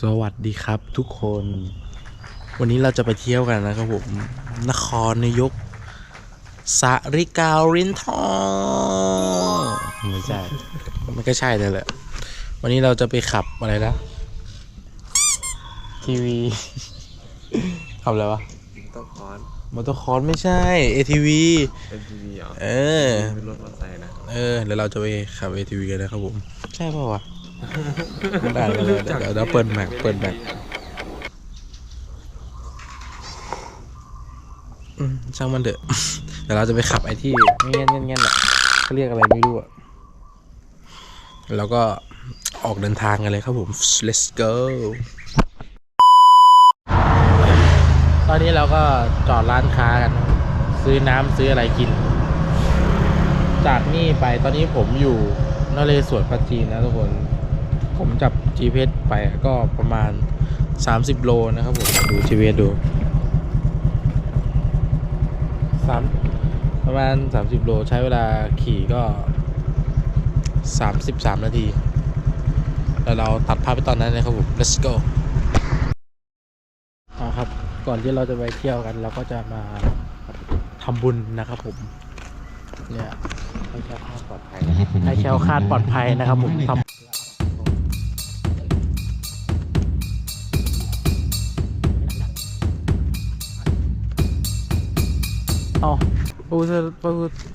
อุ้ยผมยุ่งสวัสดีครับทุกคน วันนี้เราจะไปเที่ยวกันนะครับผม นครนายกสาริกาลินทองไม่ใช่ มันก็ใช่เลยแหละ วันนี้เราจะไปขับอะไรนะทีวีขับอะไรวะต้องคอนมอเตอร์คอร์สไม่ใช่ ATV เป็นทีวีเหรอเออเป็นรถมอเตอร์ไซค์นะ เออ เดี๋ยวเราจะไปขับ ATV กันนะครับผม ใช่ป่าวะ ได้เลยเดี๋ยวเดี๋ยวเปิดแม็กเปิดแม็กช่างมันเถอะเดี๋ยวเราจะไปขับไอ้ที่เงี้ยเงี้ยเงี้ยแหละเขาเรียกอะไรไม่รู้อะแล้วก็ออกเดินทางกันเลยครับผม let's go ตอนนี้เราก็จอดร้านค้ากัน ซื้อน้ำซื้ออะไรกิน จากนี่ไปตอนนี้ผมอยู่นเรศวรปราจีนนะทุกคน ผมจับ GPS ไปก็ประมาณ 30 โลนะครับผมดู GPS ดูสามประมาณ 30 โลใช้เวลาขี่ก็ 33 นาที แล้วเราตัดภาพไปตอนนั้นเลยครับผม let's go เอาครับ ก่อนที่เราจะไปเที่ยวกัน เราก็จะมาทำบุญนะครับผม เนี่ยให้แค่ภาพปลอดภัยให้แคล้วคลาดปลอดภัยนะครับผมทำ เอาปูสปู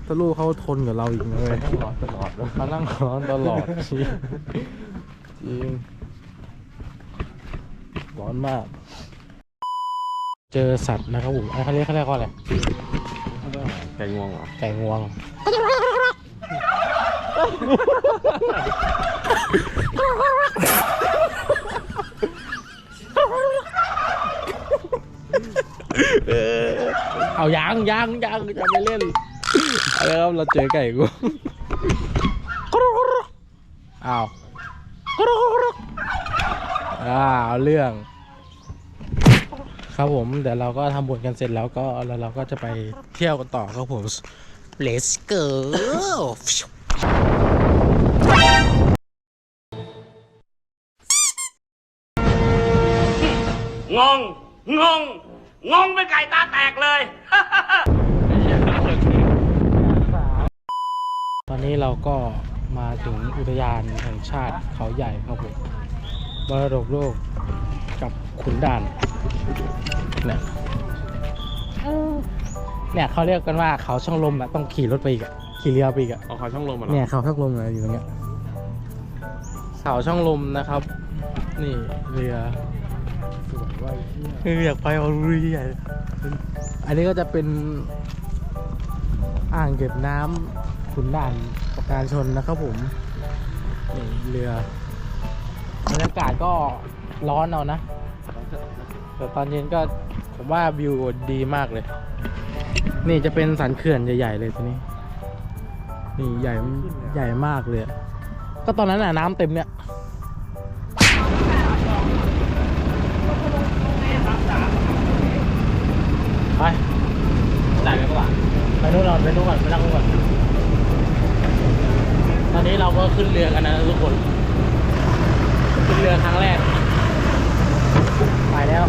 สลูเขาทนกับเราอีกนะเลยร้อนตลอดเลยมานั่งร้อนตลอดจริงจริงร้อนมาก เจอสัตว์นะครับผมไอ้เขาเรียกเขาเรียกว่าอะไรไก่งวงเหรอไก่งวง เอายางยางยางจะไปเล่นอะไรครับเราเจอไก่กูอ้าวอ้าวเอาเรื่อง ครับผมเดี๋ยวเราก็ทำบุญกันเสร็จแล้วก็แล้วเราก็จะไปเที่ยวกันต่อครับผม Let's go งงงง งงเป็นไก่ตาแตกเลย ตอนนี้เราก็มาถึงอุทยานแห่งชาติเขาใหญ่ครับผมมรดกโลกกับขุนด่านเนี่ยเนี่ยเขาเรียกกันว่าเขาช่องลมอะต้องขี่รถไปอีกอะขี่เรือไปอีกอะเอาเขาช่องลมมาเหรอเนี่ยเขาช่องลมอะอยู่ตรงเนี้ยเขาช่องลมนะครับ นี่เรือ สวยว่าไอ้เหี้ยเอออยากไปเอาเรือใหญ่อันนี้ก็จะเป็นอ่างเก็บน้ำขุนด่านประการชนนะครับผมนี่เรือบรรยากาศก็ร้อนเอานะ แต่ตอนเย็นก็ผมว่าวิวดีมากเลย นี่จะเป็นสันเขื่อนใหญ่ ๆ เลยตัวนี้ นี่ใหญ่ใหญ่มากเลยอะก็ตอนนั้นน่ะน้ำเต็มเนี่ย ไปไหนกันก่อนไป นู่นก่อนไปนู่นก่อนไปนั่งนู่นก่อนตอนนี้เราก็ขึ้นเรือกันนะทุกคน ขึ้นเรือครั้งแรก ไปแล้ว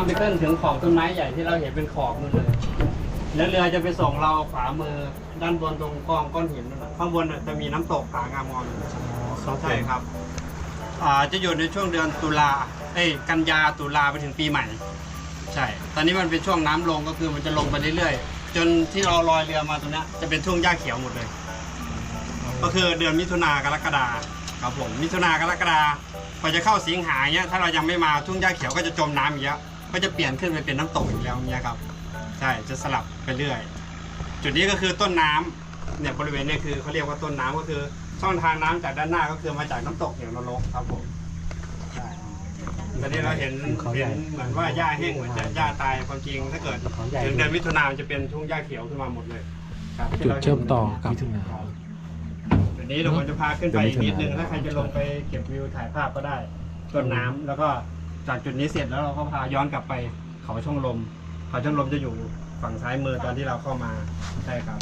ครับน้ำไปเต้นถึงขอบต้นไม้ใหญ่ที่เราเห็นเป็นขอบนู่นเลย แล้วเรือจะไปส่งเราขวามือด้านบนตรงกองก้อนหินนั่นนะข้างบนน่ะจะมีน้ำตกผางามงอนใช่ครับ อ่าจะอยู่ในช่วงเดือนตุลาเอ้ยกันยาตุลาไปถึงปีใหม่ ใช่ ตอนนี้มันเป็นช่วงน้ำลงก็คือมันจะลงไปเรื่อยๆ จนที่เราลอยเรือมาตรงเนี้ยจะเป็นทุ่งหญ้าเขียวหมดเลย ก็คือเดือนมิถุนากรกฎาครับผมมิถุนากรกฎาพอจะเข้าสิงหาเนี้ยถ้าเรายังไม่มาทุ่งหญ้าเขียวก็จะจมน้ำอีกแล้ว ก็จะเปลี่ยนขึ้นไปเป็นน้ำตกอีกแล้วเนี้ยครับใช่จะสลับไปเรื่อย จุดนี้ก็คือต้นน้ำเนี่ยบริเวณเนี้คือเขาเรียกว่าต้นน้ำก็คือช่องทางน้ำจากด้านหน้าก็คือมาจากน้ำตกเหวนรกครับผมใช่นตอนนี้เราเห็นเขาใหญ่เห็นเหมือนว่าหญ้าแห้งเหมือนจะหญ้าตายความจริงถ้าเกิดเขาใหญ่ถึงเดือนมิถุนายนมันจะเป็นทุ่งหญ้าเขียวขึ้นมาหมดเลยครับที่จุดราห็นเชื่อมต่อกับมิถุนาวันนี้เราควรจะพาขึ้นไปอีกนิดนึงถ้าใครจะลงไปเก็บวิวถ่ายภาพก็ได้ต้นน้ำแล้วก็ จากจุดนี้เสร็จแล้วเราก็พาย้อนกลับไปเขาช่องลม เขาช่องลมจะอยู่ฝั่งซ้ายมือตอนที่เราเข้ามาใช่ครับ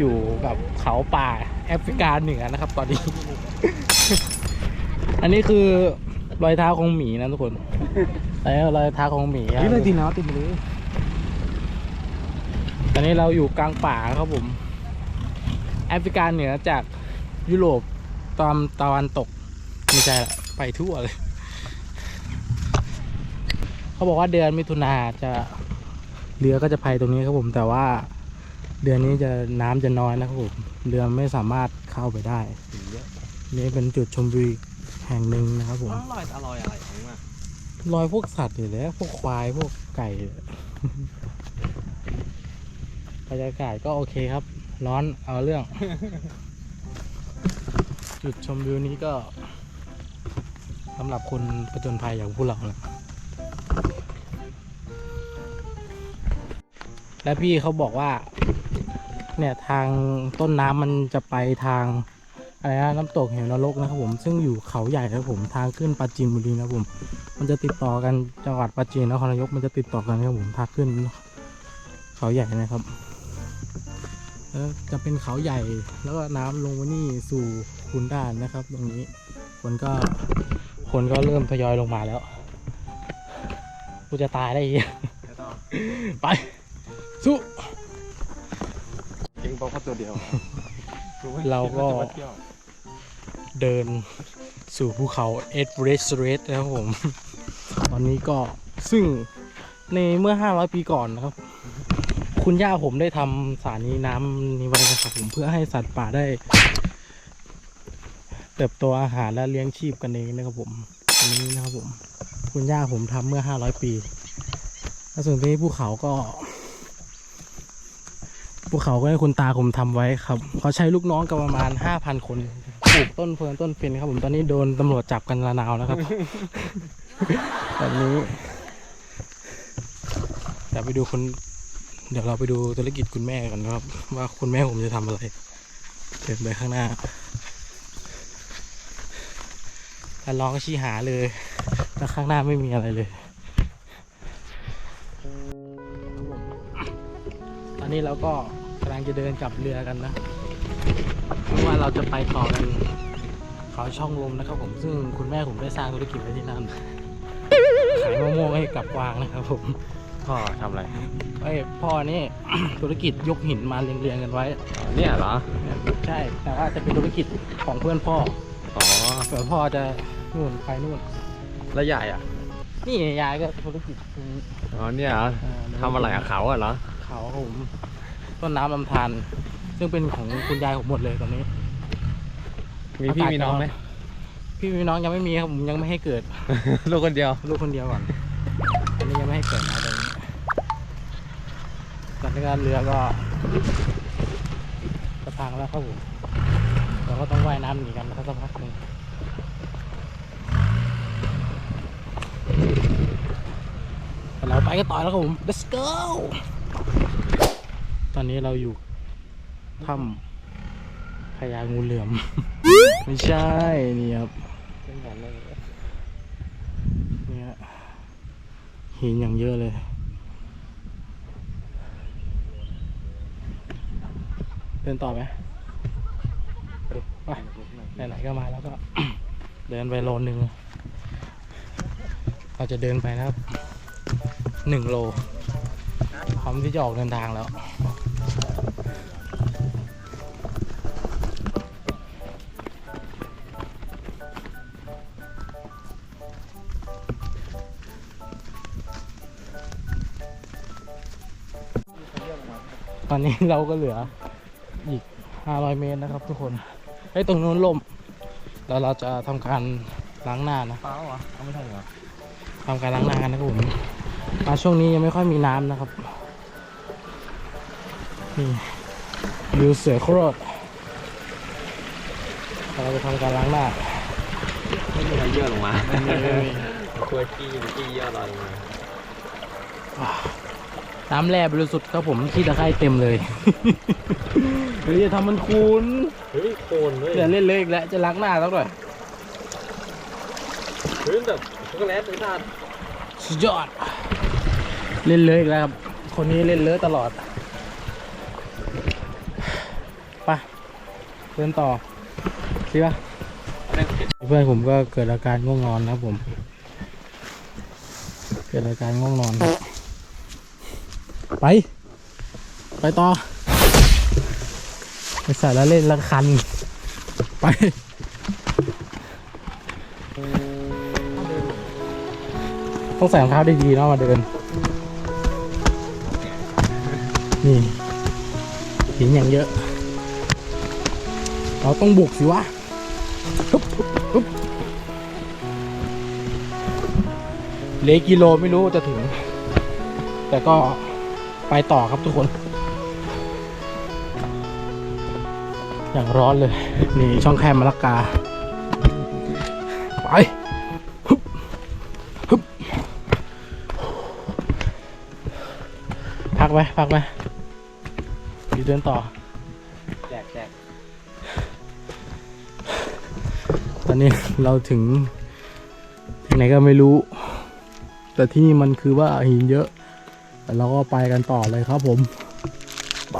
อยู่กับเขาป่าแอฟริกาเหนือนะครับ ตอนนี้ อันนี้คือรอยเท้าของหมีนะทุกคนแล้วรอยเท้าของหมีครับนี่เลยตีน้ำติดมาเลยตอนนี้เราอยู่กลางป่าครับผม แอฟริกาเหนือจากยุโรปตอนตะวันตกไม่ใช่ละไปทั่วเลย เขาบอกว่าเดือนมิถุนาจะเรือก็จะไปตรงนี้ครับผมแต่ว่า เดือนนี้จะน้ำจะน้อยนะครับผมเรือไม่สามารถเข้าไปได้นี่เป็นจุดชมวิวแห่งหนึ่งนะครับผมอร่อยอร่อยอะไรของมันรอยพวกสัตว์อยู่แล้วพวกควายพวกไก่บรรยากาศก็โอเคครับ ร้อนเอาเรื่อง จุดชมวิวนี้ก็สำหรับคนประจนภัยอย่างพวกเราแหละและพี่เขาบอกว่า เนี่ยทางต้นน้ำมันจะไปทางอะไรนะน้ำตกเหวนรกนะครับผมซึ่งอยู่เขาใหญ่นะครับผมทางขึ้นปราจีนบุรีนะครับผม มันจะติดต่อกันจังหวัดปราจีนนครนายกมันจะติดต่อกันครับผมทางขึ้น เขาใหญ่นะครับแล้วจะเป็นเขาใหญ่แล้วก็น้ำลงมานี่สู่คุนด่านนะครับ ตรงนี้คนก็คนก็เริ่มทยอยลงมาแล้ว กูจะตายได้อีกไป เก่งบอกเขาตัวเดียวเราก็ เดินสู่ภูเขาเอเวอเรสต์เรสนะครับผม ตอนนี้ก็ซึ่งในเมื่อ 500 ปีก่อนนะครับ คุณย่าผมได้ทำสถานีน้ำนี้ไว้นะครับผมเพื่อให้สัตว์ป่าได้ เติบโตอาหารและเลี้ยงชีพกันเองนะครับผมอันนี้นะครับผม คุณย่าผมทำเมื่อ 500 ปี แล้วส่วนที่ภูเขาก็ ภูเขาก็ให้คุณตาผมทำไว้ครับเขาใช้ลูกน้องกันประมาณ5,000คนปลูกต้นเฟิร์นต้นฟินครับ ผมตอนนี้โดนตำรวจจับกันระนาวแล้วครับตอนนี้เดี๋ยวไปดูคนเดี๋ยวเราไปดูธุรกิจคุณแม่กันครับ ว่าคุณแม่ผมจะทำอะไรเดินไปข้างหน้าแต่ลองชี้หาเลยแต่ข้างหน้าไม่มีอะไรเลยตอนนี้เราก็ำลังจะเดินกลับเรือกันนะเพราะว่าเราจะไปต่อกันเขาช่องลมนะครับ ผมซึ่งคุณแม่ผมได้สร้างธุรกิจไว้ที่นั่นขายมะม่วงให้กับกวางนะครับ ผมพ่อทำอะไรไอ้ยพ่อนี่ ธุรกิจยกหินมาเรียงๆกันไว้เนี่ยเหรอใช่ แต่ว่าจะเป็นธุรกิจของเพื่อนพ่ออ๋อส่วนพ่อจะนู่นไปนู่นแล้วใหญ่อะ นี่ยายก็ธุรกิจอ๋อเนี่ยเหรอเอ่อทำอะไรอะเขาอะเหรอเขาครับผม ต้นน้ำลำธารซึ่งเป็นของคุณยายผมหมดเลยตอนนี้ มีพี่มีน้องไหมพี่มีน้องยังไม่มีครับผมยังไม่ให้เกิด ลูกคนเดียว ลูกคนเดียวก่อนอันนี้ยังไม่ให้เกิดนะตอนนี้ตอนนี้ก็เรือก็จะพังแล้วครับผมเราก็ต้องว่ายน้ำหนีกันสักพักหนึ่งแต่เราไปกันต่อแล้วครับผม let's go อนนี้เราอยู่ถ้ำพญางูเหลือม ไม่ใช่นี่ครับเนี่ยหินอย่างเยอะเลยเดินต่อไหมไปไหนๆก็มาแล้วก็ เดินไปโลนึงเราจะเดินไปนะครับหนึ่งโลพร้อมที่จะออกเดินทางแล้ว ตอนนี้เราก็เหลืออีก 500 เมตรนะครับทุกคนไอ้ยตรงนู้นลมแล้วเราจะทำการล้างหน้านะเปล่าเหรอไม่ใช่เหรอทำการล้างหน้ากันนะครับผมมาช่วงนี้ยังไม่ค่อยมีน้ำนะครับ นี่วิวเสือโครดเราจะทำการล้างหน้าไม่มีอะไรเยอะลงมาไม่มีไม่มีกลัวขี้ขี้เยอะลอยลงมาน้ำแร่บริสุทธิ์ครับผมที่ตะไคร่เต็มเลยเฮ้ยจะทำมันคูนเฮ้ยโคนเลยเดี๋ยวเล่นเล็กแล้วจะล้างหน้าสักหน่อยเฮ้ยแบบช็อกโกแลตไอ้สัตว์สุดยอด เล่นเลยอีกแล้วครับ คนนี้เล่นเลยตลอด ไปเดินต่อสิปะเพื่อนผมก็เกิดอาการง่วงนอนนะครับผม เกิดอาการง่วงนอน ไป ไปต่อไปใส่แล้วเล่นละคัน ไปต้องใส่รองเท้าดีๆเนาะมาเดิน นี่หินอย่างเยอะ เราต้องบุกสิวะเลกิโลไม่รู้จะถึง แต่ก็ไปต่อครับทุกคน อย่างร้อนเลย นี่ช่องแคบมะละกา ไปพักไหมพักไหมหรือเดินต่อ แจกแจก อนนี้เราถึงที่ไหนก็ไม่รู้ แต่ที่นี่มันคือว่าหินเยอะ แต่เราก็ไปกันต่อเลยครับผม ไป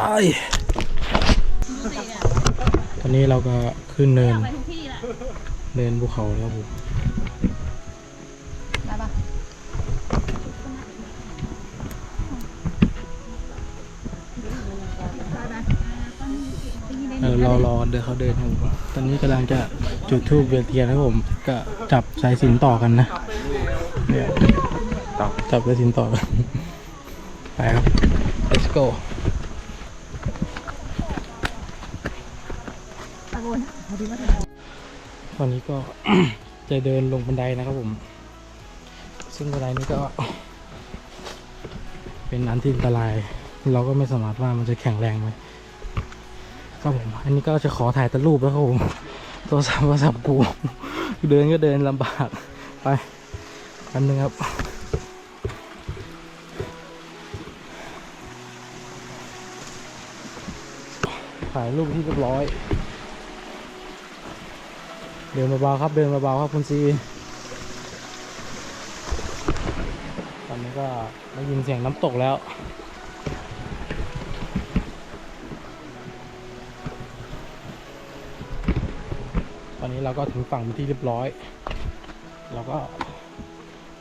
ตอนนี้เราก็ขึ้นเนิน เนินภูเขาแล้วครับผม เรอรอเดินเขาเดินครับผมตอนนี้กำลังจะจุดธูปเวียนเทียนครับผม ก็จับสายสิญจนต่อกันนะเนี่ยต่อจับสายสิญจนต่อกันไปครับ let's go ตอนนี้ก็ จะเดินลงบันไดนะครับผม ซึ่งบันไดนี้ก็ เป็นอันที่อันตราย เราก็ไม่สามารถว่ามันจะแข็งแรงไหม ครับผมอันนี้ก็จะขอถ่ายแตะรูปแล้วครับผมโทรศัพท์โทรศัพท์กูเดินก็เดินลำบากไปอันหนึ่งครับถ่ายรูปที่เรียบร้อย เดินเบาๆครับเดินเบาๆครับคุณซี ตอนนี้ก็ได้ยินเสียงน้ำตกแล้ว นี้เราก็ถึงฝั่งเป็นที่เรียบร้อย เราก็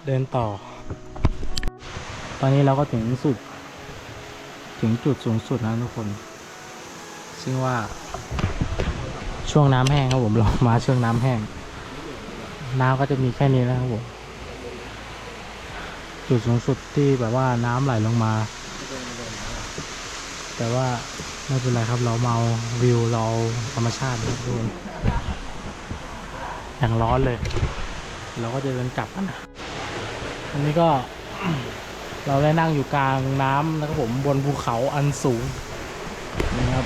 เดินต่อ ตอนนี้เราก็ถึงสุด ถึงจุดสูงสุดนะทุกคน ซึ่งว่าช่วงน้ำแห้งครับผมเรามาช่วงน้ำแห้ง น้ำก็จะมีแค่นี้นะครับผมจุดสูงสุดที่แบบว่าน้ำไหลลงมา แต่ว่าไม่เป็นไรครับเราเมาวิวเราธรรมชาตินะครับทุกคน อย่างร้อนเลย เราก็จะเดินกลับกันนะอันนี้ก็เราได้นั่งอยู่กลางน้ำนะครับผมบนภูเขาอันสูงนะครับ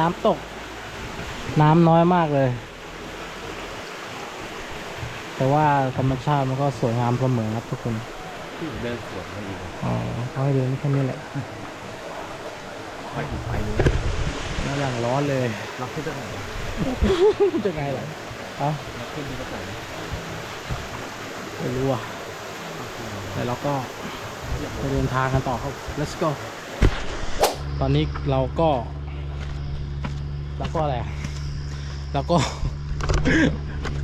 น้ำตก น้ำน้อยมากเลย แต่ว่าธรรมชาติมันก็สวยงามเสมอครับทุกคนที่เดินสวนกันอีกอ๋อเขาให้เดินแค่นี้แหละไปอีกไปนึง น่าอย่างร้อนเลยเราขึ้นจะไหนจะไงล่ะเอ้าเราขึ้นที่จะไหนไม่รู้อะแต่เราก็ไปเดินทางกันต่อครับ let's go ตอนนี้เราก็เราก็อะไรอะเราก็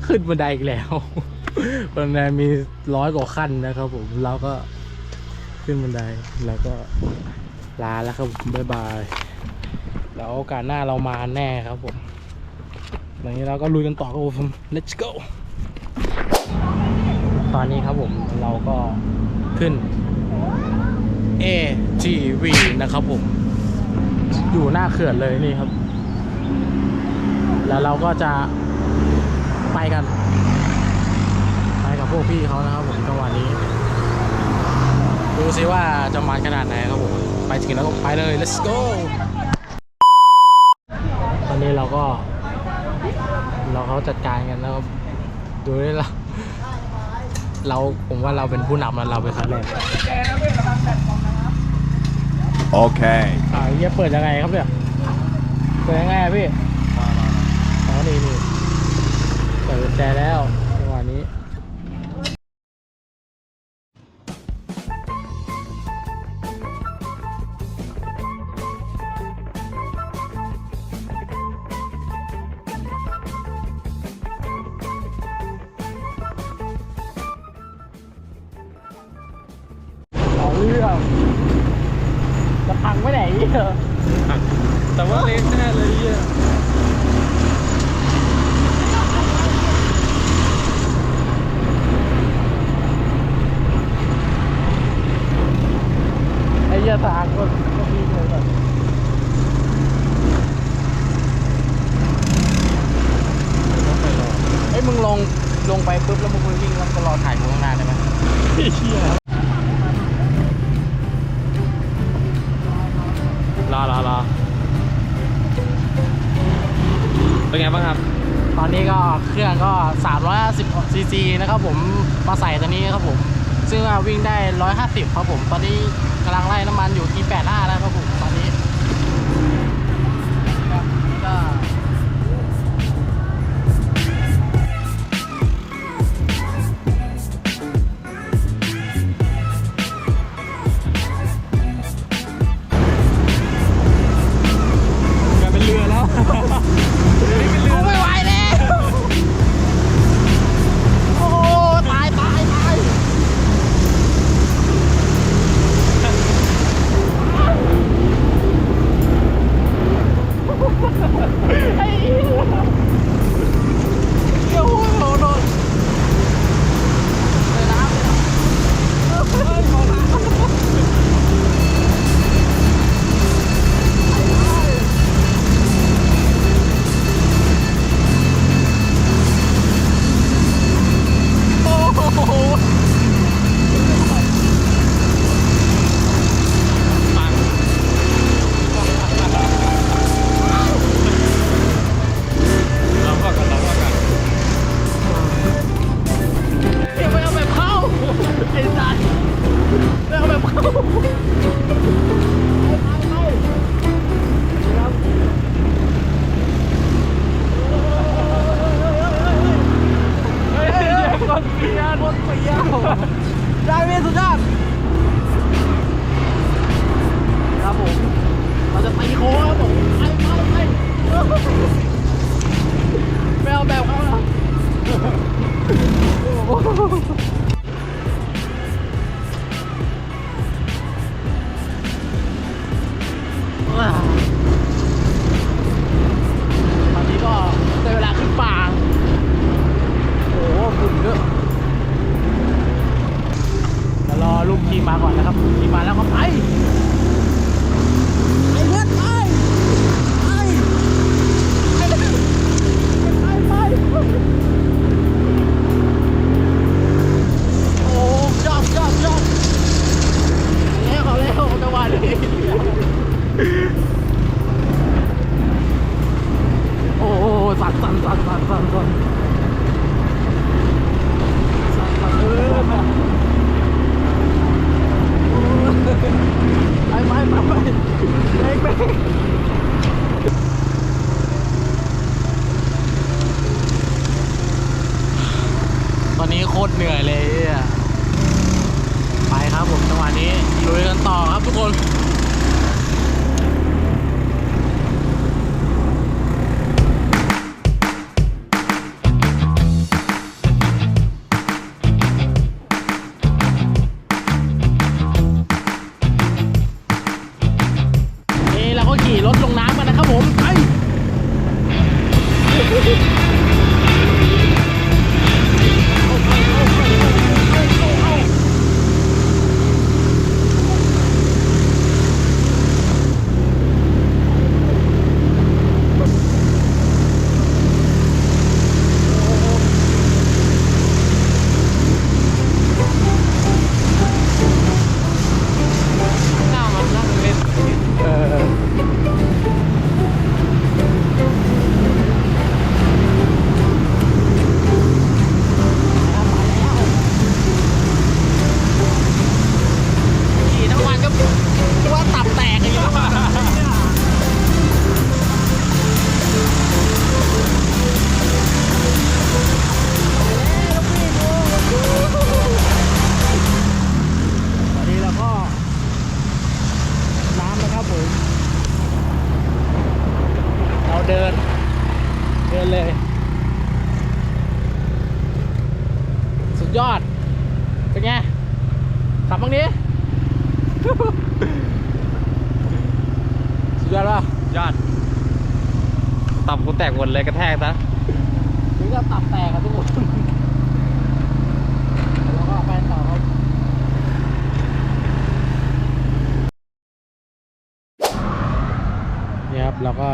ขึ้นบันไดอีกแล้วบันไดมีร้อยกว่าขั้นนะครับผมเราก็ขึ้นบันไดแล้วก็ลาแล้วครับผมบ๊ายบาย แล้วโอกาสหน้าเรามาแน่ครับผมอย่างนี้เราก็ลุยกันต่อครับผม let's go ตอนนี้ครับผมเราก็ขึ้น AGV นะครับผม อยู่หน้าเขื่อนเลยนี่ครับ แล้วเราก็จะไปกัน ไปกับพวกพี่เขานะครับผมจังหวะนี้ ดูซิว่าจะมันขนาดไหนครับผม ไปถึงแล้วก็ไปเลย let's go นนี้เราก็ เราเขาจัดการกันแล้วครับดูได้เราเราผมว่าเราเป็นผู้นำแล้วเราเป็นคันแรก Okay. อ่าเยี่ยเปิดยังไงครับเนี่ยเปิดยังไงอะพี่อ๋อนี่นี่เปิดกุญแจแล้วจังหวะนี้ พังไปไหนเนี่ยแต่ว่าเล็กแน่เลยอะไอ้เหี้ยทางก็ก็มีเลยแบบไอ้ยมึงลงลงไปปุ๊บแล้วมึงไปวิ่งแล้วก็รอถ่ายกูข้างหน้าได้ไหมเชี่ย cc นะครับผมมาใส่ตัวนี้ครับผม ซึ่งวิ่งได้ 150 ครับผม ตอนนี้กำลังไล่น้ำมันอยู่ที่85แล้วครับผม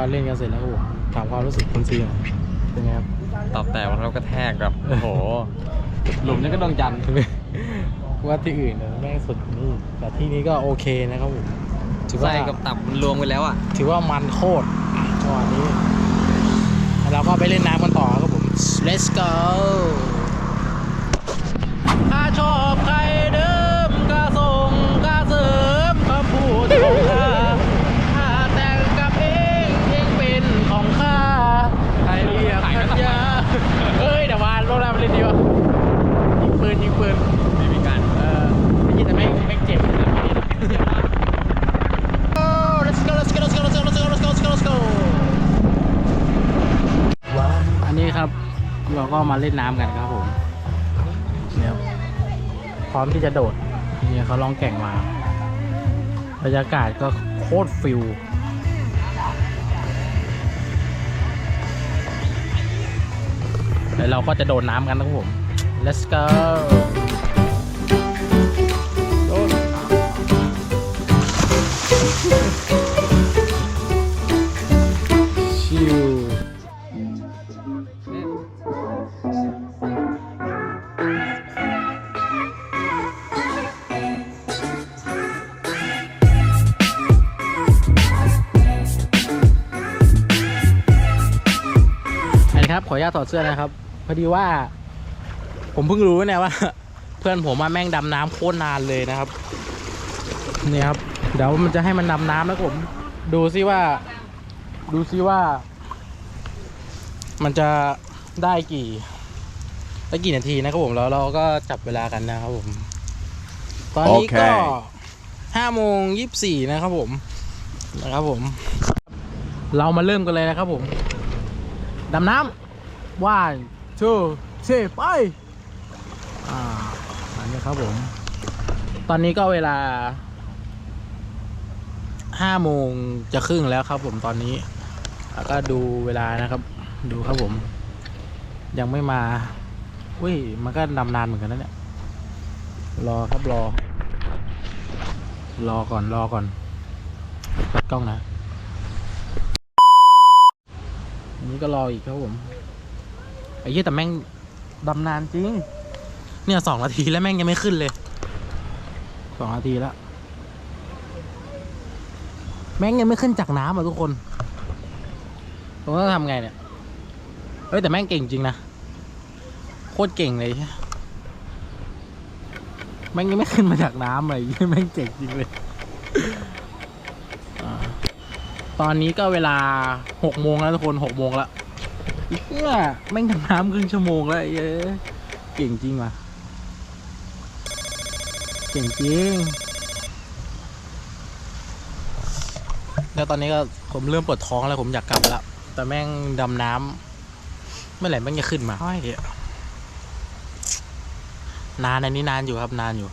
เราก็เล่นกันเสร็จแล้วครับผมถามความรู้สึกคุณซีหน่อยเป็นไงครับ ตับแตกแล้วกระแทกแบบ โอ้โห หลุมนี่ก็ดวงจันทร์ว่าที่อื่นเนี่ยแม่งสุดนี่แต่ที่นี้ก็โอเคนะครับผมถือว่า ไส้กับตับมันรวมไปแล้วอะ ถือว่ามันโคตรจังหวะนี้แล้วเราก็ไปเล่นน้ำกันต่อครับผม let's go ถ้าชอบใครเดิมก็ส่งก็เสริมคำพูดของข้าถ้า มาเล่นน้ำกันครับผมเนี่ยพร้อมที่จะโดดเนี่ยเขาลองแก่งมาบรรยากาศก็โคตรฟิลแล้วเราก็จะโดดน้ำกันนะครับผม let's go ออนุญาตถอดเสื้อนะครับ พอดีว่า ผมเพิ่งรู้เนี่ยว่า เพื่อนผมมาแม่งดำน้ำโคตรนานเลยนะครับนี่ครับ เดี๋ยวมันจะให้มันดำน้ำแล้วผม ดูซิว่า ดูซิว่า มันจะได้กี่ได้กี่นาทีนะครับผมแล้วเราก็จับเวลากันนะครับผม ตอนนี้ก็โอเคห้าโมงยี่สิบสี่นะครับผมนะครับผม เรามาเริ่มกันเลยนะครับผมดำน้ำ one two three ไป อ่าอันนี้ครับผม ตอนนี้ก็เวลาห้าโมงจะครึ่งแล้วครับผมตอนนี้ แล้วก็ดูเวลานะครับ ดูครับผม ยังไม่มาอุ้ย มันก็ดำนานเหมือนกันนะเนี่ย รอครับรอ รอก่อนรอก่อนเปิดกล้องนะอันนี้ก็รออีกครับผม ไอ้เหี้ยแต่แม่งดำนานจริง เนี่ยสองนาทีแล้วแม่งยังไม่ขึ้นเลยสองนาทีแล้ว แม่งยังไม่ขึ้นจากน้ำอะทุกคนผมต้องทำไงเนี่ยเฮ้ยแต่แม่งเก่งจริงนะโคตรเก่งเลยแม่งยังไม่ขึ้นมาจากน้ำเลยแม่งเก่งจริงเลยอตอนนี้ก็เวลาหกโมงแล้วทุกคนหกโมงแล้ว เนี่ยแม่งทำน้ำครึ่งชั่วโมงแล้วไอ้เอ้ยเก่งจริงว่ะเก่งจริงแล้วตอนนี้ก็ผมเริ่มปวดท้องแล้วผมอยากกลับแล้ว แต่แม่งดำน้ำเมื่อไหร่แม่งจะขึ้นมาห้อยเดียนานอันนี้นานอยู่ครับนานอยู่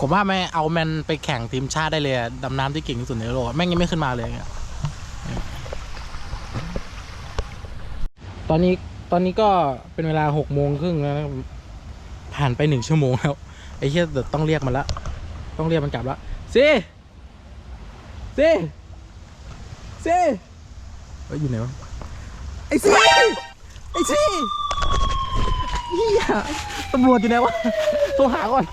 ผมว่าไม่เอาแมนไปแข่งทีมชาติได้เลยอะดำน้ำที่เก่งที่สุดในโลกแม่งยังไม่ขึ้นมาเลยอะต อนนี้ตอนนี้ก็เป็นเวลาหกโมงครึ่งแล้วนะครับผ่านไปหนึ่งชั่วโมงแล้วไอ้เหี้ยเดี๋ยวต้องเรียกมันละต้องเรียกมันกลับละซีซีซีเอ้ยอยู่ไหนวะไอ้ซีไอ้ซีเฮียตำรวจอยู่ไหนวะโทรหาก่อน